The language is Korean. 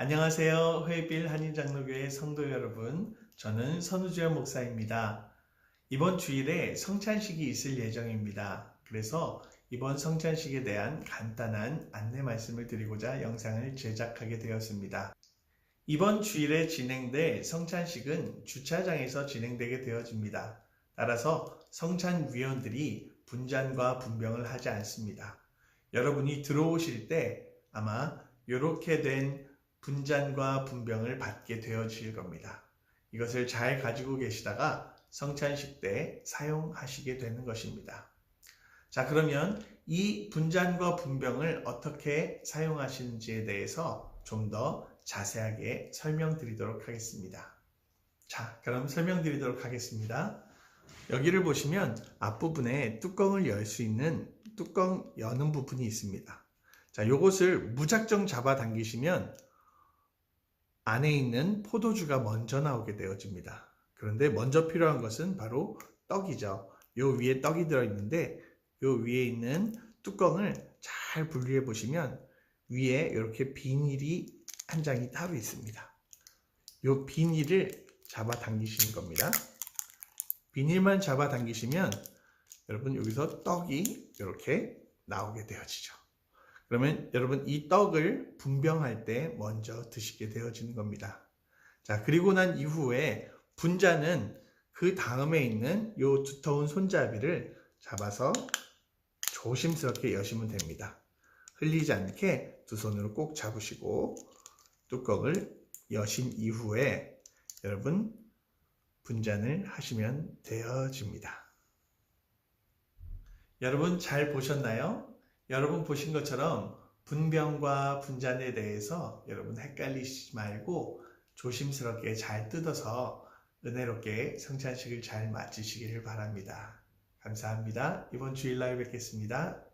안녕하세요. 회빌 한인장로교회 성도 여러분. 저는 선우주연 목사입니다. 이번 주일에 성찬식이 있을 예정입니다. 그래서 이번 성찬식에 대한 간단한 안내 말씀을 드리고자 영상을 제작하게 되었습니다. 이번 주일에 진행될 성찬식은 주차장에서 진행되게 되어집니다. 따라서 성찬위원들이 분잔과 분병을 하지 않습니다. 여러분이 들어오실 때 아마 이렇게 된 분잔과 분병을 받게 되어질 겁니다. 이것을 잘 가지고 계시다가 성찬식 때 사용하시게 되는 것입니다. 자, 그러면 이 분잔과 분병을 어떻게 사용하시는지에 대해서 좀 더 자세하게 설명드리도록 하겠습니다. 자, 그럼 설명드리도록 하겠습니다. 여기를 보시면 앞부분에 뚜껑을 열 수 있는 뚜껑 여는 부분이 있습니다. 자, 요것을 무작정 잡아 당기시면 안에 있는 포도주가 먼저 나오게 되어집니다. 그런데 먼저 필요한 것은 바로 떡이죠. 요 위에 떡이 들어있는데 요 위에 있는 뚜껑을 잘 분리해 보시면 위에 이렇게 비닐이 한 장이 따로 있습니다. 요 비닐을 잡아 당기시는 겁니다. 비닐만 잡아 당기시면 여러분 여기서 떡이 이렇게 나오게 되어지죠. 그러면 여러분 이 떡을 분병할 때 먼저 드시게 되어지는 겁니다. 자, 그리고 난 이후에 분자는 그 다음에 있는 요 두터운 손잡이를 잡아서 조심스럽게 여시면 됩니다. 흘리지 않게 두 손으로 꼭 잡으시고 뚜껑을 여신 이후에 여러분 분잔을 하시면 되어집니다. 여러분 잘 보셨나요? 여러분 보신 것처럼 분병과 분잔에 대해서 여러분 헷갈리시지 말고 조심스럽게 잘 뜯어서 은혜롭게 성찬식을 잘 마치시기를 바랍니다. 감사합니다. 이번 주일날 뵙겠습니다.